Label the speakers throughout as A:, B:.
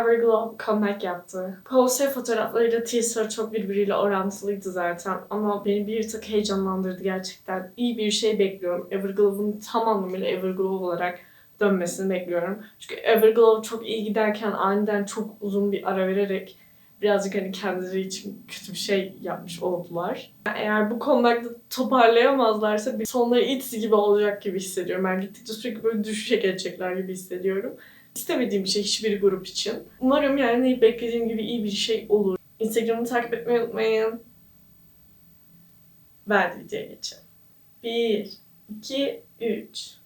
A: Everglow comeback yaptı. Poster fotoğraflarıyla teaser çok birbiriyle orantılıydı zaten ama beni bir tık heyecanlandırdı gerçekten. İyi bir şey bekliyorum. Everglow'un tam anlamıyla Everglow olarak dönmesini bekliyorum. Çünkü Everglow çok iyi giderken aniden çok uzun bir ara vererek birazcık hani kendileri için kötü bir şey yapmış oldular. Eğer bu konularda toparlayamazlarsa bir sonları itsi gibi olacak gibi hissediyorum. Ben gittikçe sürekli böyle düşüşe geçecekler gibi hissediyorum İstemediğim bir şey hiçbir grup için. Umarım yani beklediğim gibi iyi bir şey olur. Instagram'ı takip etmeyi unutmayın. Ben videoya geçelim. 1, 2, 3.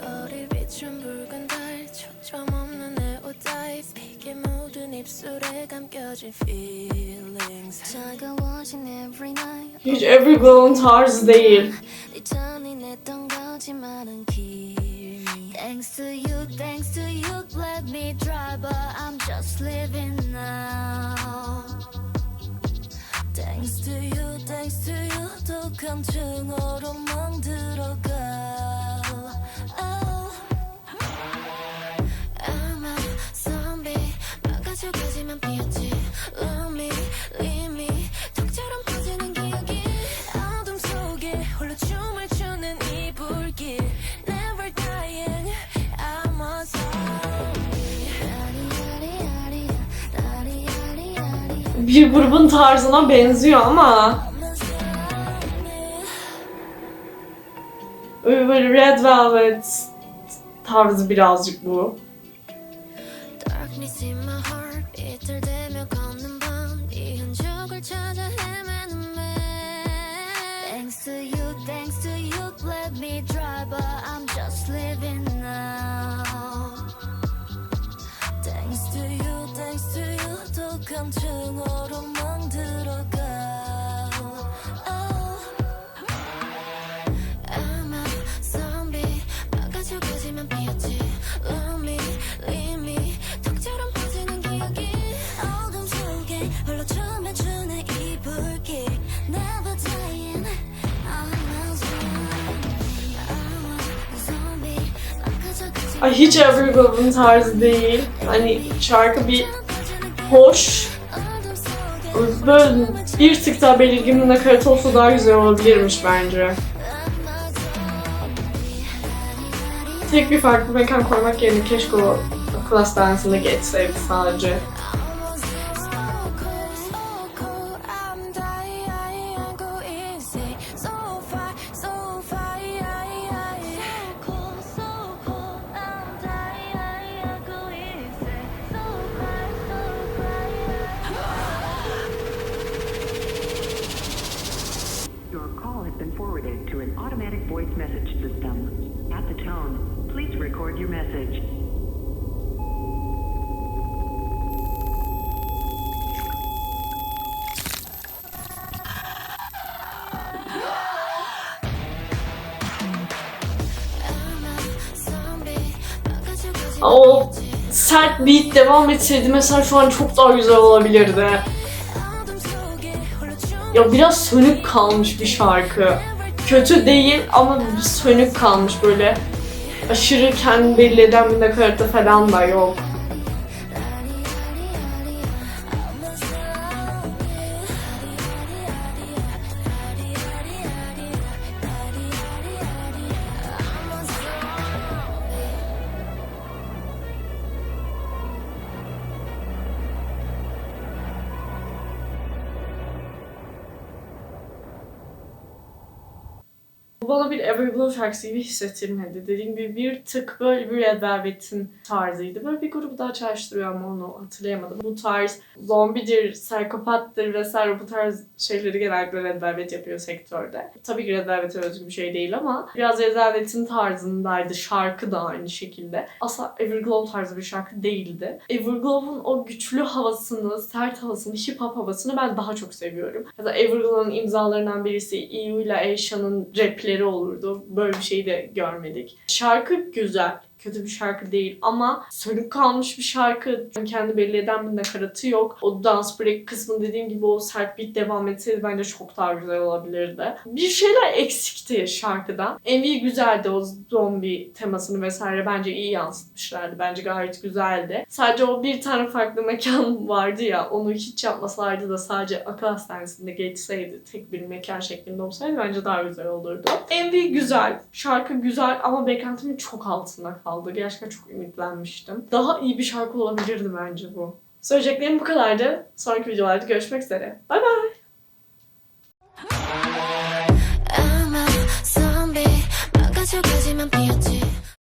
B: 거리 비춘 붉은 달 초점 없는 내 옷다이 피게 묻은 입술에 감겨진 feelings 차가워진 every night
A: Hiç Everglow'un tarzı değil.
B: 네 잔인했던 거짓말은 kill me Thanks to you, thanks to you Let me try but I'm just living now Thanks to you, thanks to you 독한 층으로 멍들어가 oh.
A: Bir grubun tarzına benziyor ama. Böyle Red Velvet tarzı birazcık bu.
B: Darkness in
A: Ay hiç öbür grubun tarzı değil. Hani şarkı bir hoş. Böyle bir tık daha belirgin bir nakarat olsa daha güzel olabilirmiş bence. Tek bir farklı mekan koymak yerine keşke o klas dansını geçseydi sadece.
C: Automatic voice message system. At the tone, please record your message.
A: O sert beat devam etseydi mesela şu an çok daha güzel olabilirdi. Ya biraz sönük kalmış bir şarkı. Kötü değil ama sönük kalmış böyle. Aşırı kendi belli eden bir nakaratı falan da yok. Bana bir Everglow şarkısı gibi hissettirmedi. Dediğim gibi bir tık böyle bir Red Velvet'in tarzıydı. Böyle bir grubu daha çağrıştırıyor ama onu hatırlayamadım. Bu tarz zombidir, psikopattır vesaire bu tarz şeyleri genellikle Red Velvet yapıyor sektörde. Tabii ki Red Velvet'e özgü bir şey değil ama biraz Red Velvet'in tarzındaydı. Şarkı da aynı şekilde. Asla Everglow tarzı bir şarkı değildi. Everglow'un o güçlü havasını, sert havasını, hip hop havasını ben daha çok seviyorum. Mesela Everglow'un imzalarından birisi EU ile Asia'nın rapleri olurdu. Böyle bir şey de görmedik. Şarkı güzel. Kötü bir şarkı değil ama sönük kalmış bir şarkı. Kendi belli eden bir nakaratı yok. O dance break kısmı dediğim gibi o sert beat devam etseydi bence çok daha güzel olabilirdi. Bir şeyler eksikti şarkıdan. MV güzeldi o zombi temasını vesaire bence iyi yansıtmışlardı. Bence gayet güzeldi. Sadece o bir tane farklı mekan vardı ya onu hiç yapmasaydı da sadece akıl hastanesinde geçseydi tek bir mekan şeklinde olsaydı bence daha güzel olurdu. MV güzel, şarkı güzel ama beklentimin çok altında kaldı Gerçekten çok ümitlenmiştim. Daha iyi bir şarkı olabilirdi bence bu. Söyleyeceklerim bu kadardı. Sonraki videolarda görüşmek üzere. Bay bay.
B: I'm a zombie 막아져가지만 피었지